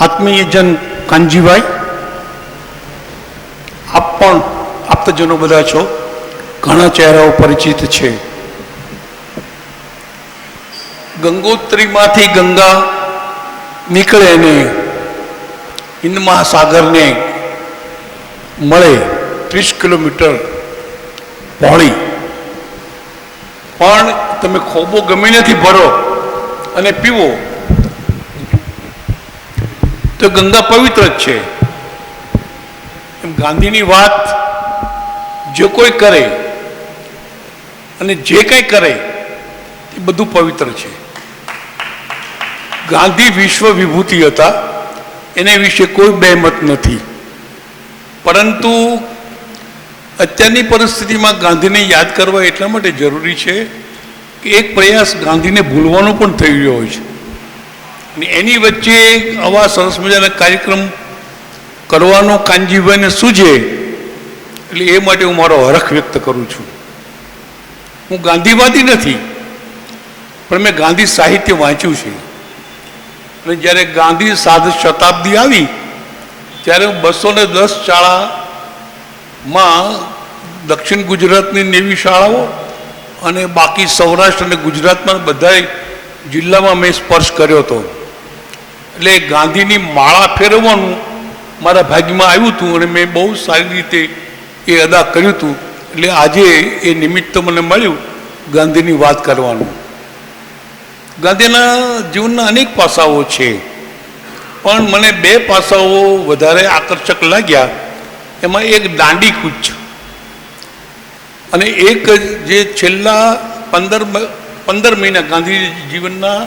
આત્મીયજન કાનજીભાઈ, આપ પણ આપતજનો બધા છો, ઘણા ચહેરાઓ પરિચિત છે. ગંગોત્રીમાંથી ગંગા નીકળે ને હિન્દ મહાસાગરને મળે ત્રીસ કિલોમીટર પહોળી. પણ તમે ખોબો ગમે નથી ભરો અને પીવો તો ગંગા પવિત્ર જ છે. એમ ગાંધીની વાત જે કોઈ કરે અને જે કંઈ કરે, એ બધું પવિત્ર છે. ગાંધી વિશ્વ વિભૂતિ હતા, એને વિશે કોઈ બેમત નથી. પરંતુ અત્યારની પરિસ્થિતિમાં ગાંધીને યાદ કરવા એટલા માટે જરૂરી છે કે એક પ્રયાસ ગાંધીને ભૂલવાનો પણ થઈ રહ્યો હોય છે. એની વચ્ચે આવા સરસ મજાના કાર્યક્રમ કરવાનો કાનજીભાઈને સૂજે, એટલે એ માટે હું મારો હરખ વ્યક્ત કરું છું. હું ગાંધીવાદી નથી, પણ મેં ગાંધી સાહિત્ય વાંચ્યું છે. અને જ્યારે ગાંધી સાધ શતાબ્દી આવી, ત્યારે બસો ને દસ શાળામાં દક્ષિણ ગુજરાતની નેવી શાળાઓ અને બાકી સૌરાષ્ટ્ર અને ગુજરાતમાં બધાય જિલ્લામાં મેં સ્પર્શ કર્યો હતો. એટલે ગાંધીની માળા ફેરવવાનું મારા ભાગ્યમાં આવ્યું હતું અને મેં બહુ સારી રીતે એ અદા કર્યું હતું. એટલે આજે એ નિમિત્ત મને મળ્યું ગાંધીની વાત કરવાનું. ગાંધીના જીવનના અનેક પાસાઓ છે. પણ મને બે પાસાઓ વધારે આકર્ષક લાગ્યા. એમાં એક દાંડી કૂચ અને એક જે છેલ્લા પંદર પંદર મહિના ગાંધી જીવનના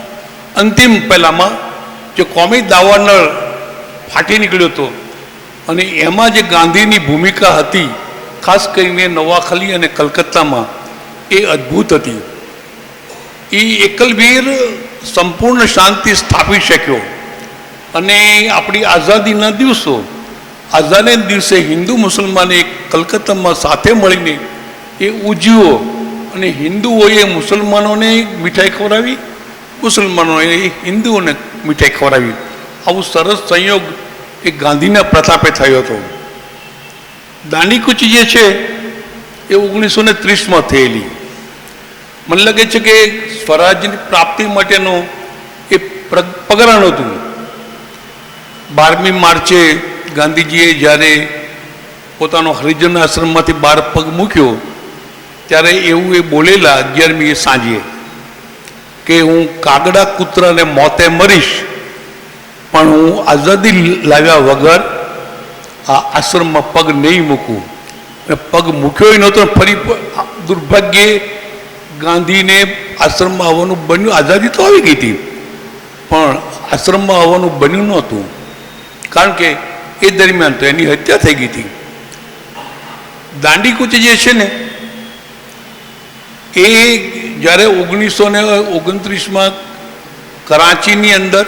અંતિમ પહેલામાં જે કોમી દાવાનળ ફાટી નીકળ્યો હતો. અને એમાં જે ગાંધીની ભૂમિકા હતી, ખાસ કરીને નવાખલી અને કલકત્તામાં, એ અદ્ભુત હતી. એ એકલવીર સંપૂર્ણ શાંતિ સ્થાપી શક્યો. અને આપણી આઝાદીના દિવસો આઝાદીના દિવસે હિન્દુ મુસલમાને કલકત્તામાં સાથે મળીને એ ઉજવ્યો અને હિન્દુઓએ મુસલમાનોને મીઠાઈ ખવડાવી મુસલમાનોએ હિન્દુઓને મીઠાઈ ખવડાવી. આવું સરસ સંયોગ એ ગાંધીના પ્રતાપે થયો હતો. દાંડીકૂચ જે છે એ ઓગણીસો ને ત્રીસમાં થયેલી. મને લાગે છે કે સ્વરાજ્યની પ્રાપ્તિ માટેનો એ પગરણ હતું બારમી માર્ચે ગાંધીજીએ જ્યારે પોતાનો હરિજન આશ્રમમાંથી બહાર પગ મૂક્યો, ત્યારે એવું એ બોલેલા અગિયારમી સાંજે. કે હું કાગડા કૂતરાને મોતે મરીશ, પણ હું આઝાદી લાવ્યા વગર આ આશ્રમમાં પગ નહીં મૂકું. અને પગ મૂક્યો નહોતો ફરી દુર્ભાગ્યે ગાંધીને આશ્રમમાં આવવાનું બન્યું. આઝાદી તો આવી ગઈ હતી, પણ આશ્રમમાં આવવાનું બન્યું નહોતું. કારણ કે એ દરમિયાન તો એની હત્યા થઈ ગઈ હતી. દાંડીકૂચ જે છે ને એ જ્યારે ઓગણીસો ને ઓગણત્રીસમાં કરાચીની અંદર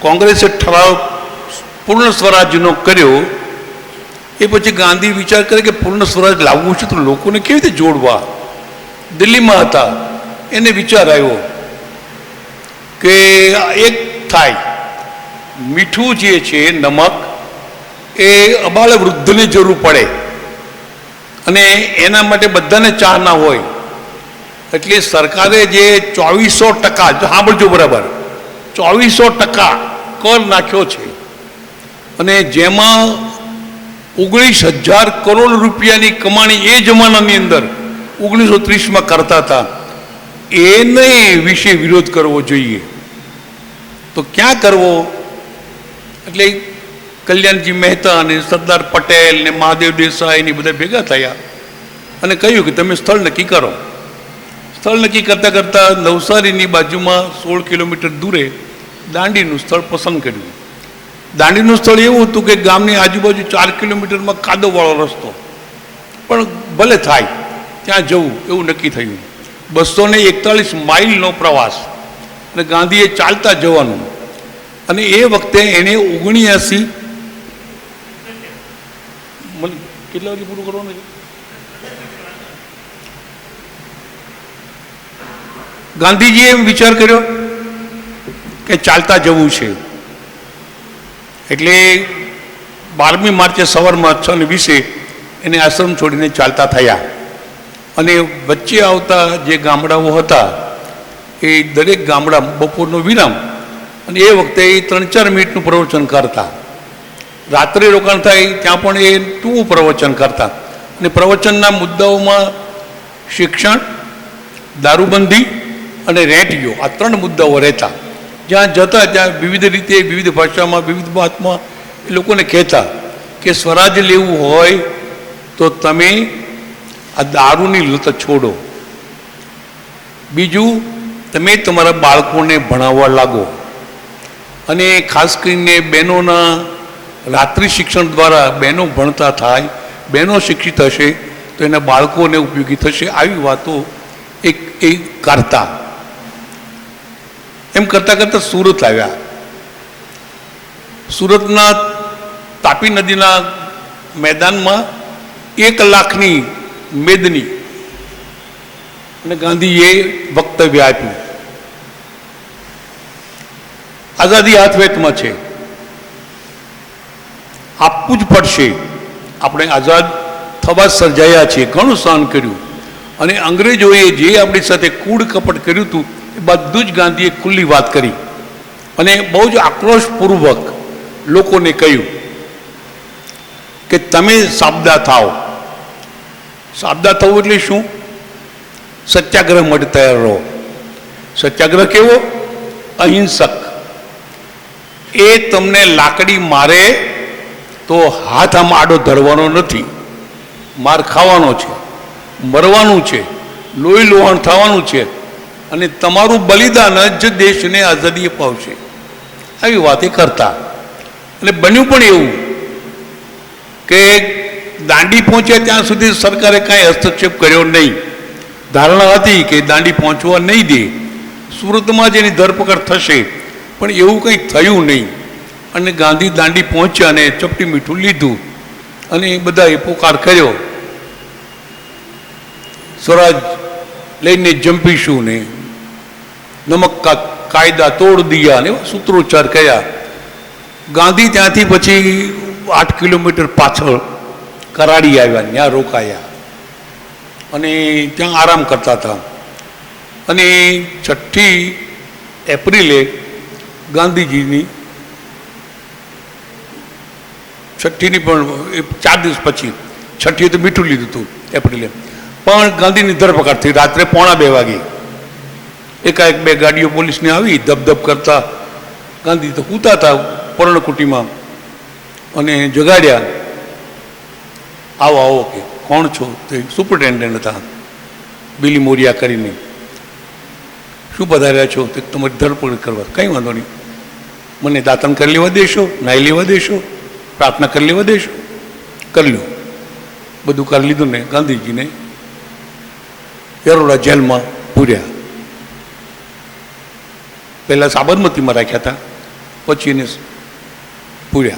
કોંગ્રેસે ઠરાવ પૂર્ણ સ્વરાજનો કર્યો, એ પછી ગાંધી વિચાર કરે કે પૂર્ણ સ્વરાજ લાવવું છે તો લોકોને કેવી રીતે જોડવા? દિલ્હીમાં હતા. એને વિચાર આવ્યો કે એક થાય. મીઠું જે છે, નમક, એ અબાળ વૃદ્ધને જરૂર પડે. અને એના માટે બધાને ચા ના હોય. એટલે સરકારે જે ચોવીસો ટકા સાંભળજો બરાબર, ચોવીસો ટકા કર નાખ્યો છે. અને જેમાં ઓગણીસ હજાર કરોડ રૂપિયાની કમાણી એ જમાનાની અંદર ઓગણીસો ત્રીસમાં કરતા હતા. એને વિશે વિરોધ કરવો જોઈએ. તો ક્યાં કરવો? એટલે કલ્યાણજી મહેતા અને સરદાર પટેલ ને મહાદેવ દેસાઈ ને બધા ભેગા થયા અને કહ્યું કે તમે સ્થળ નક્કી કરો. સ્થળ નક્કી કરતાં કરતાં નવસારીની બાજુમાં સોળ કિલોમીટર દૂરે દાંડીનું સ્થળ પસંદ કર્યું. દાંડીનું સ્થળ એવું હતું કે ગામની આજુબાજુ ચાર કિલોમીટરમાં કાદવવાળો રસ્તો. પણ ભલે થાય, ત્યાં જવું એવું નક્કી થયું. બસો ને એકતાળીસ માઇલનો પ્રવાસ અને ગાંધીએ ચાલતા જવાનું. અને એ વખતે એણે ઓગણીએસી મને કેટલા વાગે પૂરું કરવાનું છે? ગાંધીજીએ એમ વિચાર કર્યો કે ચાલતા જવું છે. એટલે બારમી માર્ચે સવારમાં છ ને વીસે એને આશ્રમ છોડીને ચાલતા થયા. અને વચ્ચે આવતા જે ગામડાઓ હતા, એ દરેક ગામડા બપોરનો વિરામ અને એ વખતે એ ત્રણ ચાર મિનિટનું પ્રવચન કરતા. રાત્રે રોકાણ થાય ત્યાં પણ એ ટૂંકું પ્રવચન કરતા. અને પ્રવચનના મુદ્દાઓમાં શિક્ષણ, દારૂબંધી અને રેટિયો આ ત્રણ મુદ્દાઓ રહેતા. જ્યાં જતા ત્યાં વિવિધ રીતે, વિવિધ ભાષામાં, વિવિધ વાતમાં એ લોકોને કહેતા કે સ્વરાજ લેવું હોય તો તમે આ દારૂની લત છોડો. બીજું, તમે તમારા બાળકોને ભણાવવા લાગો. અને ખાસ કરીને બહેનોના રાત્રિ શિક્ષણ દ્વારા બહેનો ભણતા થાય, બહેનો શિક્ષિત હશે, તો એના બાળકોને ઉપયોગી થશે. આવી વાતો એક એ કરતા એમ કરતાં કરતાં સુરત આવ્યા સુરતના તાપી નદીના મેદાનમાં એક લાખની મેદની અને ગાંધીએ વક્તવ્ય આપ્યું. આઝાદી હાથવેતમાં છે. આપવું જ પડશે. આપણે આઝાદ થવા સર્જાયા છીએ. ઘણું સહન કર્યું. અને અંગ્રેજોએ જે આપણી સાથે કૂડ કપટ કર્યું હતું એ બધું જ ગાંધીએ ખુલ્લી વાત કરી. અને બહુ જ આક્રોશપૂર્વક લોકોને કહ્યું કે તમે સાબદા થાઓ. સાબદા થવું એટલે શું? સત્યાગ્રહ માટે તૈયાર રહો. સત્યાગ્રહ કેવો? અહિંસક. એ તમને લાકડી મારે તો હાથ આમ આડો ધરવાનો નથી. માર ખાવાનો છે. મરવાનું છે. લોહી લોહાણ થવાનું છે. અને તમારું બલિદાન જ દેશને આઝાદી અપાવશે આવી વાતે કરતા. અને બન્યું પણ એવું કે દાંડી પહોંચ્યા ત્યાં સુધી સરકારે કાંઈ હસ્તક્ષેપ કર્યો નહીં. ધારણા હતી કે દાંડી પહોંચવા નહીં દે. સુરતમાં જ એની ધરપકડ થશે. પણ એવું કંઈ થયું નહીં. અને ગાંધી દાંડી પહોંચ્યા અને ચપટી મીઠું લીધું. અને એ બધાએ પોકાર કર્યો. સ્વરાજ લઈને જંપીશું ને નમક કાયદા તોડ દિયા અને સૂત્રોચ્ચાર કર્યા. ગાંધી ત્યાંથી પછી આઠ કિલોમીટર પાછળ કરાડી આવ્યા, ત્યાં રોકાયા. અને ત્યાં આરામ કરતા હતા. અને છઠ્ઠી એપ્રિલે ગાંધીજીની છઠ્ઠીની પણ ચાર દિવસ પછી છઠ્ઠીએ તો મીઠું લીધું હતું એપ્રિલે. પણ ગાંધીની ધરપકડ થઈ, રાત્રે પોણા બે વાગે. એકાએક બે ગાડીઓ પોલીસને આવી, ધબધબ કરતા ગાંધી તો કૂતા હતા પર્ણકુટીમાં અને જગાડ્યા. આવો આવો કે, કોણ છો? તે સુપરિન્ટેન્ડન્ટ હતા. બિલી મોરિયા કરીને. શું પધાર્યા છો? તે તમારી ધરપકડ કરવા. કંઈ વાંધો નહીં. મને દાતન કરી લેવા દેશો, નાહી લેવા દેશો, પ્રાર્થના કરી લેવા દેશો. કરી લો. બધું કરી લીધું ને ગાંધીજીને યરોડા જેલમાં પૂર્યા. પહેલાં સાબરમતીમાં રાખ્યા હતા. પછી એને પૂર્યા.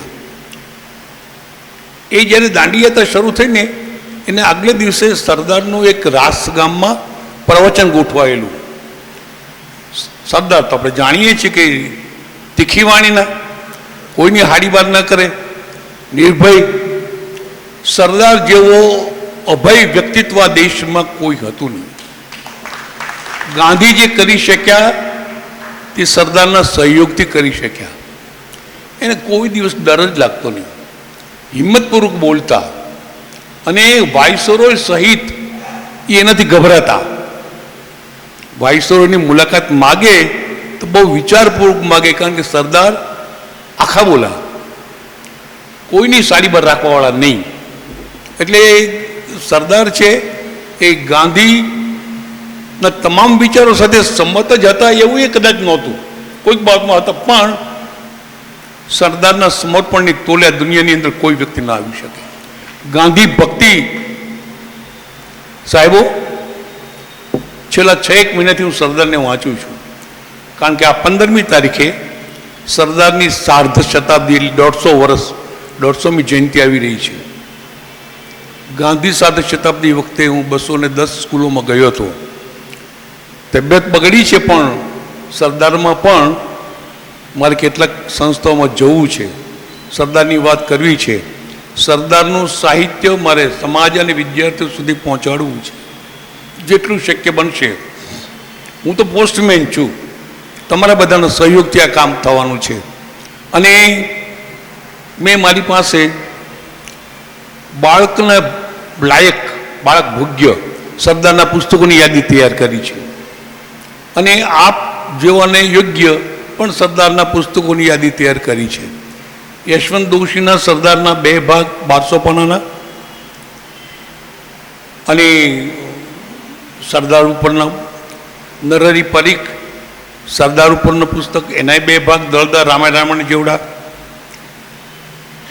એ જ્યારે દાંડી યાત્રા શરૂ થઈને એને આગલે દિવસે સરદારનું એક રાસ ગામમાં પ્રવચન ગોઠવાયેલું. સરદાર તો આપણે જાણીએ છીએ કે તીખી વાણીના કોઈની હાડીબાર ન કરે. નિર્ભય સરદાર જેવો અભય વ્યક્તિત્વ દેશમાં કોઈ હતું નહીં. ગાંધી જે કરી શક્યા તે સરદારના સહયોગથી કરી શક્યા. એને કોઈ દિવસ ડર જ લાગતો નહીં. હિંમતપૂર્વક બોલતા અને વાઇસરોય સહિત એ એનાથી ગભરાતા. વાઇસરોયની મુલાકાત માગે તો બહુ વિચારપૂર્વક માગે, કારણ કે સરદાર આખા બોલા. કોઈની સાડી પર રાખવાવાળા નહીં. એટલે સરદાર છે એ ગાંધીના તમામ વિચારો સાથે સંમત જ હતા એવું એ કદાચ નહોતું. કોઈક બાબતમાં હતા, પણ સરદારના સમર્પણની તોલે દુનિયાની અંદર કોઈ વ્યક્તિ ના આવી શકે. ગાંધી ભક્તિ, સાહેબો, છેલ્લા છ એક મહિનાથી હું સરદારને વાંચું છું. કારણ કે આ પંદરમી તારીખે સરદારની સાર્ધ શતાબ્દી દોઢસો વર્ષ, દોઢસોમી જયંતિ આવી રહી છે. ગાંધી સાર્ધ શતાબ્દી વખતે હું બસો ને દસ સ્કૂલોમાં ગયો હતો. તબિયત બગડી છે પણ, સરદારમાં પણ મારે કેટલાક સંસ્થાઓમાં જવું છે. સરદારની વાત કરવી છે. સરદારનું સાહિત્ય મારે સમાજ અને વિદ્યાર્થીઓ સુધી પહોંચાડવું છે. જેટલું શક્ય બનશે. હું તો પોસ્ટમેન છું. તમારા બધાનો સહયોગથી આ કામ થવાનું છે. અને મેં મારી પાસે બાળકના લાયક, બાળક ભોગ્ય સરદારના પુસ્તકોની યાદી તૈયાર કરી છે. અને આપ જેઓને યોગ્ય પણ સરદારના પુસ્તકોની યાદી તૈયાર કરી છે. યશવંત દોશીના સરદારના બે ભાગ બારસો પાનાના અને સરદાર ઉપરના નરહરી પરીખ, સરદાર ઉપરનું પુસ્તક, એનાય બે ભાગ દળદાર રામાયણ રામાયણ જેવડા,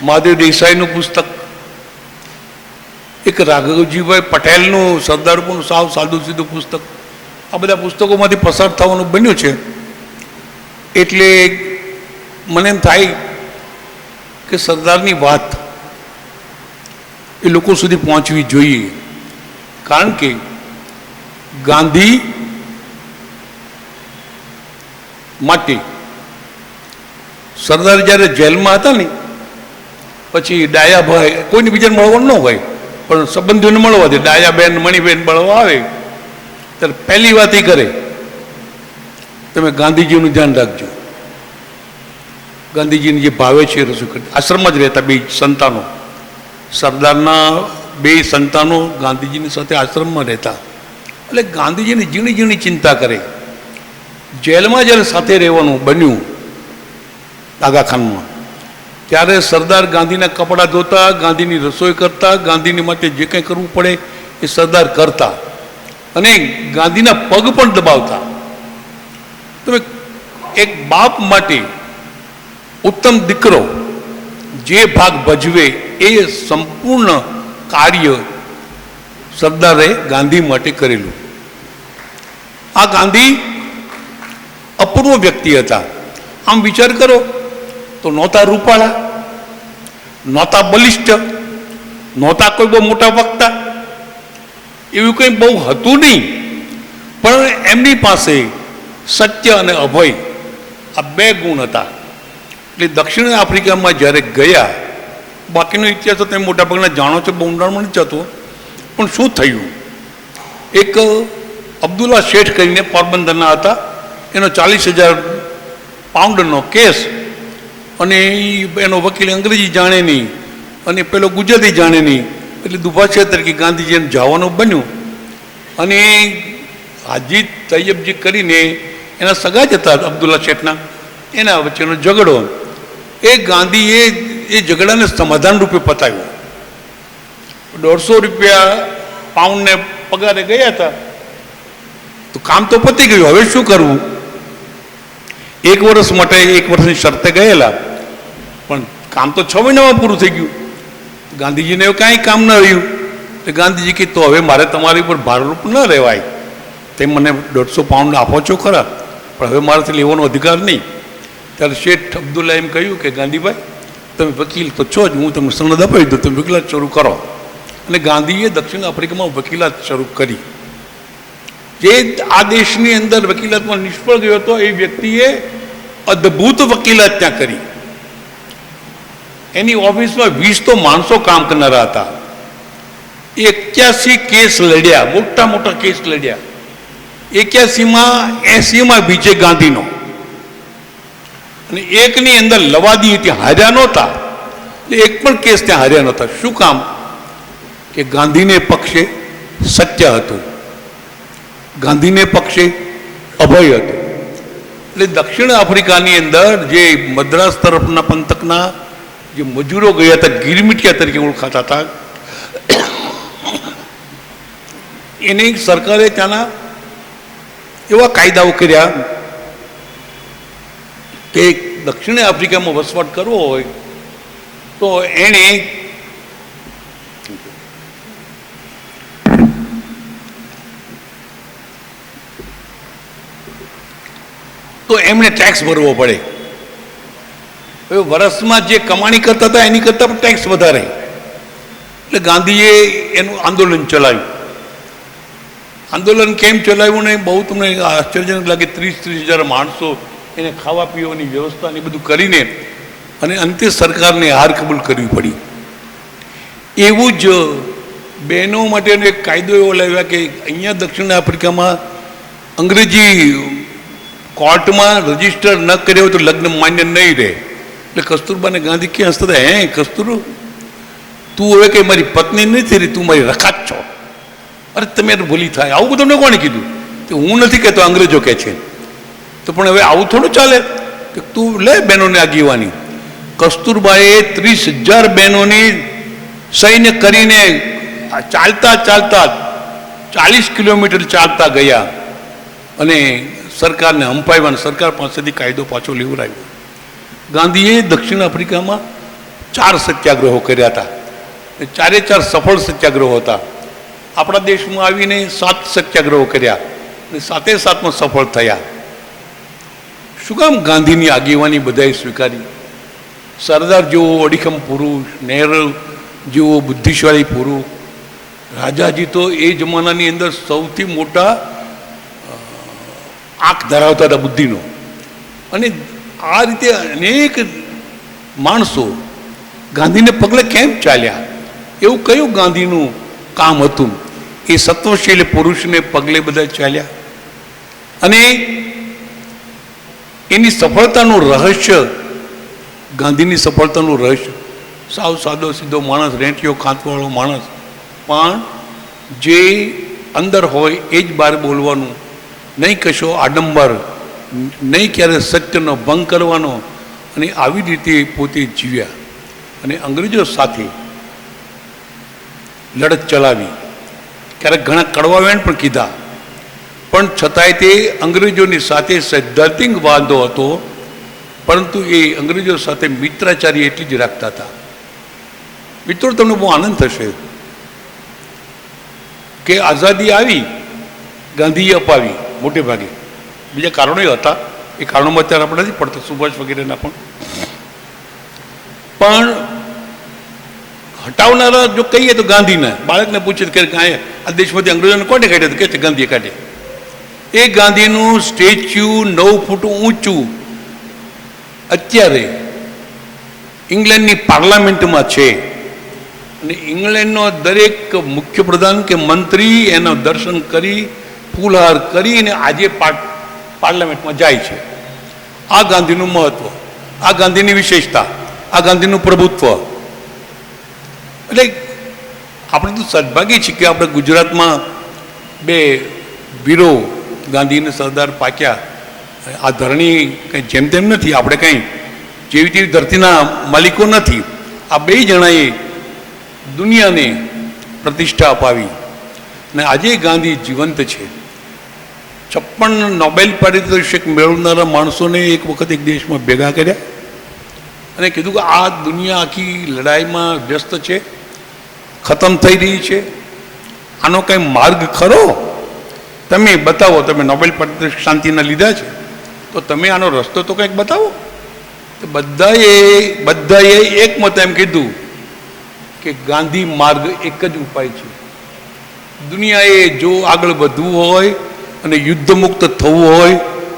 મહાદેવ દેસાઈનું પુસ્તક, એક રાઘવજીભાઈ પટેલનું, સરદાર ઉપરનું સાવ સાદું સીધું પુસ્તક આ બધા પુસ્તકોમાંથી પસાર થવાનું બન્યું છે. એટલે મને એમ થાય કે સરદારની વાત એ લોકો સુધી પહોંચવી જોઈએ. કારણ કે ગાંધી માટે સરદાર જ્યારે જેલમાં હતા ને, પછી ડાયાભાઈ, કોઈને બીજાને મળવાનું ન હોય, પણ સંબંધીઓને મળવા દે. ડાયાબેન, મણિબેન મળવા આવે. ત્યારે પહેલી વાત એ કરે, તમે ગાંધીજીનું ધ્યાન રાખજો. ગાંધીજીને જે ભાવે છે રજૂ કરી આશ્રમમાં જ રહેતા બે સંતાનો. સરદારના બે સંતાનો ગાંધીજીની સાથે આશ્રમમાં રહેતા. એટલે ગાંધીજીની ઝીણી ઝીણી ચિંતા કરે. જેલમાં જ્યારે સાથે રહેવાનું બન્યું આગાખાનમાં ત્યારે સરદાર ગાંધીના કપડાં ધોતા, ગાંધીની રસોઈ કરતા, ગાંધીની માટે જે કંઈ કરવું પડે એ સરદાર કરતા. અને ગાંધીના પગ પણ દબાવતા. તમે એક બાપ માટે ઉત્તમ દીકરો જે ભાગ ભજવે એ સંપૂર્ણ કાર્ય સરદારે ગાંધી માટે કરેલું. આ ગાંધી અપૂર્વ વ્યક્તિ હતા. આમ વિચાર કરો, તો નહોતા રૂપાળા, નહોતા બલિષ્ઠ, નહોતા કોઈ બહુ મોટા વક્તા એવું કંઈ બહુ હતું નહીં. પણ એમની પાસે સત્ય અને અભય આ બે ગુણ હતા. એટલે દક્ષિણ આફ્રિકામાં જ્યારે ગયા, બાકીનો ઇતિહાસ તો તમે મોટાભાગના જાણો છો, બહુ ઊંડાણમાં નથી જતો. પણ શું થયું? એક અબ્દુલ્લા શેઠ કરીને પોરબંદરના હતા. એનો ચાલીસ હજાર પાઉન્ડનો કેસ અને એનો વકીલ અંગ્રેજી જાણે નહીં અને પેલો ગુજરાતી જાણે નહીં. એટલે દુભાષા તરીકે ગાંધીજીને જવાનું બન્યું. અને હાજી તૈયબજી કરીને એના સગા જ હતા અબ્દુલ્લા શેઠના. એના વચ્ચેનો ઝઘડો. એ ગાંધીએ એ ઝઘડાને સમાધાન રૂપે પતાવ્યો. દોઢસો રૂપિયા પાઉન્ડને પગારે ગયા હતા. તો કામ તો પતી ગયું. હવે શું કરવું? એક વર્ષ માટે એક વર્ષની શરતે ગયેલા. પણ કામ તો છ મહિનામાં પૂરું થઈ ગયું. ગાંધીજીને એવું કાંઈ કામ ન રહ્યું. તો ગાંધીજી કે, તો હવે મારે તમારી ઉપર ભારરૂપ ન રહેવાય. તે મને દોઢસો પાઉન્ડ આપો છો ખરા, પણ હવે મારાથી લેવાનો અધિકાર નહીં. ત્યારે શેઠ અબ્દુલ્લા એમ કહ્યું કે, ગાંધીભાઈ, તમે વકીલ તો છો જ, હું તમને સનદ અપાવી દઉં, તમે વકીલાત શરૂ કરો. અને ગાંધીએ દક્ષિણ આફ્રિકામાં વકીલાત શરૂ કરી. જે આ દેશની અંદર વકીલાતમાં નિષ્ફળ ગયો હતો, એ વ્યક્તિએ અદ્ભુત વકીલાત ત્યાં કરી. એની ઓફિસમાં વીસ તો માણસો કામ કરનારા હતા. એક્યાસી કેસ લડ્યા, મોટા મોટા કેસ લડ્યા. એક્યાસીમાં, એસીમાં વિજય ગાંધીનો. અને એકની અંદર લવાદી ત્યાં હાર્યા નહોતા. એક પણ કેસ ત્યાં હાર્યા નહોતા. શું કામ? કે ગાંધીને પક્ષે સત્ય હતું. ગાંધીને પક્ષે અભય હતું. એટલે દક્ષિણ આફ્રિકાની અંદર જે મદ્રાસ તરફના પંથકના જે મજૂરો ગયા હતા ગિરમિટિયા તરીકે ઓળખાતા હતા એની સરકારે ત્યાંના એવા કાયદાઓ કર્યા કે દક્ષિણ આફ્રિકામાં વસવાટ કરવો હોય તો એણે તો એમણે ટેક્સ ભરવો પડે હવે વર્ષમાં જે કમાણી કરતા હતા, એની કરતાં પણ ટેક્સ વધારે. એટલે ગાંધીએ એનું આંદોલન ચલાવ્યું. આંદોલન કેમ ચલાવ્યું ને બહુ તમને આશ્ચર્યજનક લાગે ત્રીસ ત્રીસ હજાર માણસો એને ખાવા પીવાની વ્યવસ્થા ને બધું કરીને અને અંતે સરકારને હાર કબૂલ કરવી પડી. એવું જ બહેનો માટેનો એક કાયદો એવો લાવ્યા કે અહીંયા દક્ષિણ આફ્રિકામાં અંગ્રેજી કોર્ટમાં રજિસ્ટર ન કર્યો તો લગ્ન માન્ય નહીં રહે. એટલે કસ્તુરબાને ગાંધી ક્યાં હસતા હે કસ્તુર, તું હવે કંઈ મારી પત્ની નથી રહી, તું મારી રખાત છો. અરે, તમે ભૂલી થાય. આવું બધું કોણે કીધું? તો હું નથી કહેતો, અંગ્રેજો કહે છે. તો પણ હવે આવું થોડું ચાલે. કે તું લે બહેનોને આગેવાની. કસ્તુરબાએ ત્રીસ હજાર બહેનોની સૈન્ય કરીને ચાલતા ચાલતા ચાલીસ કિલોમીટર ચાલતા ગયા અને સરકારને હંપાવ્યા સરકાર પાસેથી કાયદો પાછો લેવડાવ્યો. ગાંધીએ દક્ષિણ આફ્રિકામાં ચાર સત્યાગ્રહો કર્યા હતા. ચારે ચાર સફળ સત્યાગ્રહો હતા. આપણા દેશમાં આવીને સાત સત્યાગ્રહો કર્યા અને સાતે સાતમાં સફળ થયા. શું કામ ગાંધીની આગેવાની બધાએ સ્વીકારી? સરદાર જેવો અડીખમ પુરુષ, નહેરુ જેવો બુદ્ધિશાળી પુરુષ. રાજાજી તો એ જમાનાની અંદર સૌથી મોટા આંખ ધરાવતા હતા બુદ્ધિનો. અને આ રીતે અનેક માણસો ગાંધીને પગલે કેમ ચાલ્યા? એવું કયું ગાંધીનું કામ હતું? એ સત્વશીલ પુરુષને પગલે બધા ચાલ્યા. અને એની સફળતાનું રહસ્ય, ગાંધીની સફળતાનું રહસ્ય, સાવ સાદો સીધો માણસ, રેંટિયો ખાંતવાળો માણસ. પણ જે અંદર હોય એ જ બહાર બોલવાનું નહીં કશો આડંબર નહીં ક્યારે સત્યનો ભંગ કરવાનો અને આવી રીતે પોતે જીવ્યા. અને અંગ્રેજો સાથે લડત ચલાવી. ક્યારેક ઘણા કડવા વેણ પણ કીધા. પણ છતાંય તે અંગ્રેજોની સાથે સૈદ્ધાંતિક વાંધો હતો, પરંતુ એ અંગ્રેજો સાથે મિત્રાચારી એટલી જ રાખતા હતા. મિત્રો, તમને બહુ આનંદ થશે કે આઝાદી આવી, ગાંધીએ અપાવી, મોટે ભાગે. બીજા કારણો હતા. એ કારણોમાં અત્યારે આપણે નથી પડતા, સુભાષ વગેરેના પણ. પણ હટાવનારા જો કહીએ તો ગાંધીને, બાળકને પૂછે કે કાંઈ આ દેશમાંથી અંગ્રેજોને કોને કાઢ્યા કે છે ગાંધીએ કાઢ્યા. એ ગાંધીનું સ્ટેચ્યુ નવ ફૂટ ઊંચું અત્યારે ઇંગ્લેન્ડની પાર્લામેન્ટમાં છે. અને ઇંગ્લેન્ડનો દરેક મુખ્ય પ્રધાન કે મંત્રી એના દર્શન કરી, ફૂલહાર કરીને આજે પા- પાર્લામેન્ટમાં જાય છે. આ ગાંધીનું મહત્વ, આ ગાંધીની વિશેષતા, આ ગાંધીનું પ્રભુત્વ. એટલે આપણે તો સદભાગી છીએ કે આપણે ગુજરાતમાં બે વીરો ગાંધી અને સરદાર પાક્યા. આ ધરણી કંઈ જેમ તેમ નથી, આપણે કંઈ જેવી તેવી ધરતીના માલિકો નથી. આ બે જણાએ દુનિયાને પ્રતિષ્ઠા અપાવી. અને આજે ગાંધી જીવંત છે. છપ્પન નોબેલ પારિતોષિક મેળવનારા માણસોને એક વખત એક દેશમાં ભેગા કર્યા અને કીધું કે આ દુનિયા આખી લડાઈમાં વ્યસ્ત છે, ખતમ થઈ રહી છે. આનો કંઈ માર્ગ ખરો? તમે બતાવો, તમે નોબેલ પારિતોષિક શાંતિના લીધા છે, તો તમે આનો રસ્તો તો કંઈક બતાવો. તો બધાએ બધાએ એકમત એમ કીધું કે ગાંધી માર્ગ એક જ ઉપાય છે. દુનિયાએ જો આગળ વધવું હોય અને યુદ્ધમુક્ત થવું હોય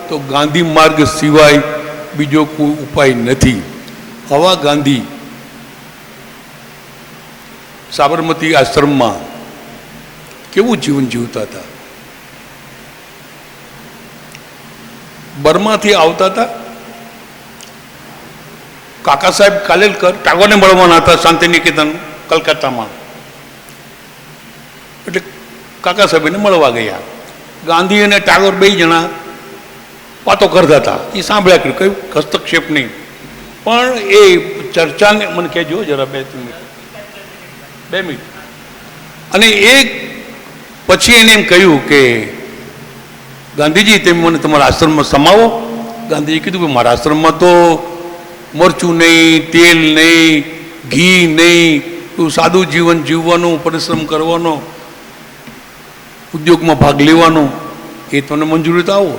તો ગાંધી માર્ગ સિવાય બીજો કોઈ ઉપાય નથી. હવા ગાંધી સાબરમતી આશ્રમમાં કેવું જીવન જીવતા હતા? બર્માથી આવતા હતા? કાકા સાહેબ કાલેલકર ટાગોરને મળવાના હતા શાંતિનિકેતન કલકત્તામાં. એટલે કાકા સાહેબને મળવા ગયા. ગાંધી અને ટાગોર બે જણા વાતો કરતા હતા. એ સાંભળ્યા કર્યું કયું? હસ્તક્ષેપ નહીં. પણ એ ચર્ચાને મને કહેજો જરા બે મિનિટ. બે મિનિટ. અને એક પછી એને એમ કહ્યું કે, ગાંધીજી, તમે મને તમારા આશ્રમમાં સમાવો. ગાંધીજી કીધું કે, મારા આશ્રમમાં તો મરચું નહીં, તેલ નહીં, ઘી નહીં. તું સાદું જીવન જીવવાનું, પરિશ્રમ કરવાનો ઉદ્યોગમાં ભાગ લેવાનો એ તમને મંજૂરી તો આવો.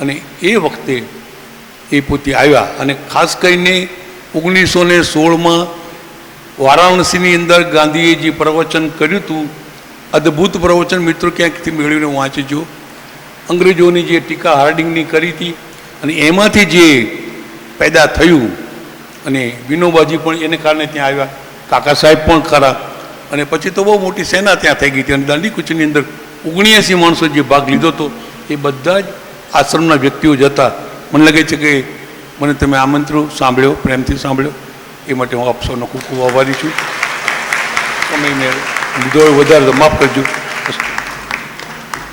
અને એ વખતે એ પોતે આવ્યા. અને ખાસ કરીને ઓગણીસો ને સોળમાં વારાણસીની અંદર ગાંધીએ જે પ્રવચન કર્યું હતું, અદ્ભુત પ્રવચન મિત્રો ક્યાંકથી મેળવીને વાંચજો. અંગ્રેજોની જે ટીકા હાર્ડિંગની કરી હતી અને એમાંથી જે પેદા થયું અને વિનોબાજી પણ એને કારણે ત્યાં આવ્યા, કાકા સાહેબ પણ ખરા. અને પછી તો બહુ મોટી સેના ત્યાં થઈ ગઈ હતી અને દાંડી કૂચની અંદર ઓગણ્યાસી માણસો જે ભાગ લીધો હતો, એ બધા જ આશ્રમના વ્યક્તિઓ જ હતા. મને લાગે છે કે મને તમે આમંત્રણ સાંભળ્યો, પ્રેમથી સાંભળ્યો. એ માટે હું આપ ખૂબ ખૂબ આભારી છું. તમે લીધો વધારે માફ કરજો.